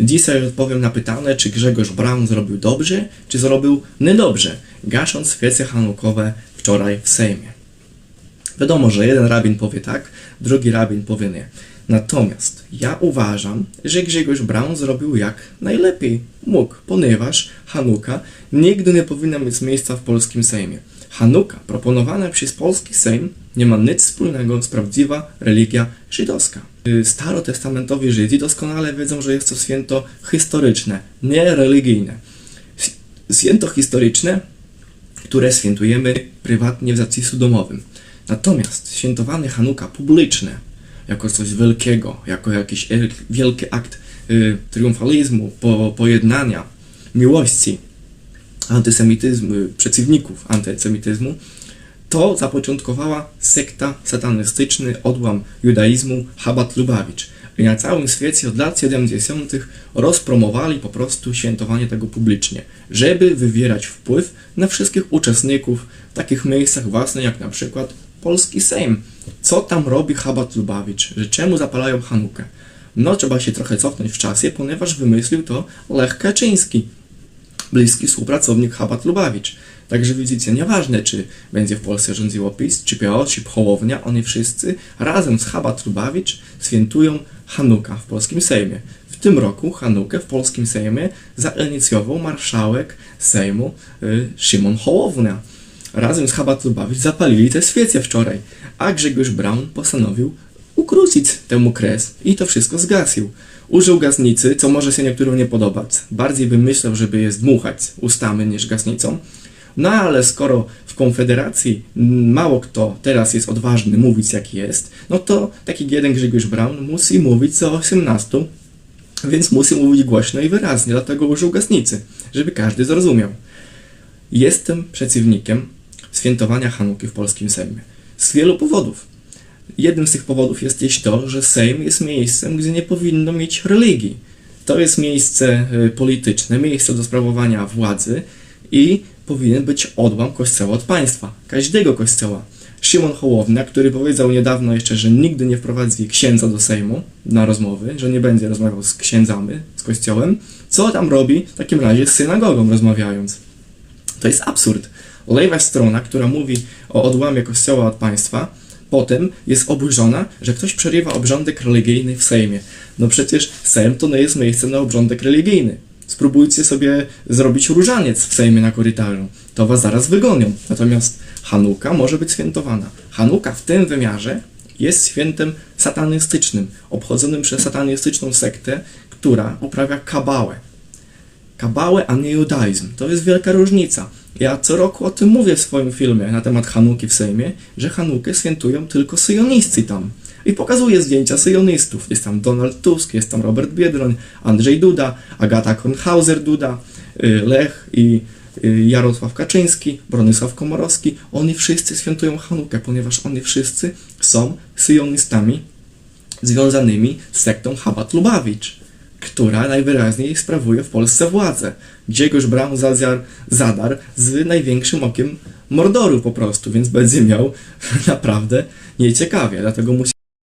Dzisiaj odpowiem na pytanie, czy Grzegorz Braun zrobił dobrze, czy zrobił niedobrze, gasząc świece hanukowe wczoraj w Sejmie. Wiadomo, że jeden rabin powie tak, drugi rabin powie nie. Natomiast ja uważam, że Grzegorz Braun zrobił jak najlepiej mógł, ponieważ Hanuka nigdy nie powinna mieć miejsca w polskim Sejmie. Hanuka proponowana przez polski Sejm nie ma nic wspólnego z prawdziwa religia żydowska. Y, Starotestamentowi Żydzi doskonale wiedzą, że jest to święto historyczne, nie religijne. Święto historyczne, które świętujemy prywatnie w zacisku domowym. Natomiast świętowanie Hanuka publiczne, jako coś wielkiego, jako jakiś el- wielki akt y, triumfalizmu, po, pojednania, miłości, antysemityzmu, y, przeciwników antysemityzmu, to zapoczątkowała sekta satanistyczny odłam judaizmu Chabad Lubawicz. I na całym świecie od lat 70. rozpromowali po prostu świętowanie tego publicznie, żeby wywierać wpływ na wszystkich uczestników w takich miejscach właśnie jak na przykład polski Sejm. Co tam robi Chabad Lubawicz? Że czemu zapalają Hanukę? No trzeba się trochę cofnąć w czasie, ponieważ wymyślił to Lech Kaczyński bliski współpracownik Chabad Lubawicz. Także widzicie, nieważne czy będzie w Polsce rządziło PiS, czy PO, czy Hołownia, oni wszyscy razem z Chabad Lubawicz świętują Hanuka w polskim Sejmie. W tym roku Hanukę w polskim Sejmie zainicjował marszałek Sejmu y, Szymon Hołownia. Razem z Chabad Lubawicz zapalili te świece wczoraj, a Grzegorz Braun postanowił ukrócić temu kres i to wszystko zgasił. Użył gasnicy, co może się niektórym nie podobać. Bardziej bym myślał, żeby je zdmuchać ustami niż gasnicą. No ale skoro w Konfederacji mało kto teraz jest odważny mówić jak jest, no to taki jeden Grzegorz Braun musi mówić co 18, więc musi mówić głośno i wyraźnie, dlatego użył gasnicy, żeby każdy zrozumiał. Jestem przeciwnikiem świętowania Hanuki w polskim Sejmie. Z wielu powodów. Jednym z tych powodów jest też to, że Sejm jest miejscem, gdzie nie powinno mieć religii. To jest miejsce y, polityczne, miejsce do sprawowania władzy i powinien być odłam kościoła od państwa, każdego kościoła. Szymon Hołownia, który powiedział niedawno jeszcze, że nigdy nie wprowadzi księdza do Sejmu na rozmowy, że nie będzie rozmawiał z księdzami, z kościołem, co tam robi w takim razie z synagogą rozmawiając? To jest absurd. Lewa strona, która mówi o odłamie kościoła od państwa, potem jest oburzona, że ktoś przerywa obrządek religijny w Sejmie. No przecież Sejm to nie jest miejsce na obrządek religijny. Spróbujcie sobie zrobić różaniec w Sejmie na korytarzu. To was zaraz wygonią. Natomiast Hanuka może być świętowana. Hanuka w tym wymiarze jest świętem satanistycznym, obchodzonym przez satanistyczną sektę, która uprawia kabałę kabałę, a nie judaizm. To jest wielka różnica. Ja co roku o tym mówię w swoim filmie na temat Hanuki w Sejmie, że Hanukę świętują tylko syjoniści tam. I pokazuję zdjęcia syjonistów. Jest tam Donald Tusk, jest tam Robert Biedroń, Andrzej Duda, Agata Kornhauser-Duda, y, Lech i y, Jarosław Kaczyński, Bronisław Komorowski. Oni wszyscy świętują Hanukę, ponieważ oni wszyscy są syjonistami związanymi z sektą Chabad Lubawicz, która najwyraźniej sprawuje w Polsce władzę. Grzegorz Braun zadar z największym okiem Mordoru po prostu, więc będzie miał naprawdę nieciekawie, dlatego musi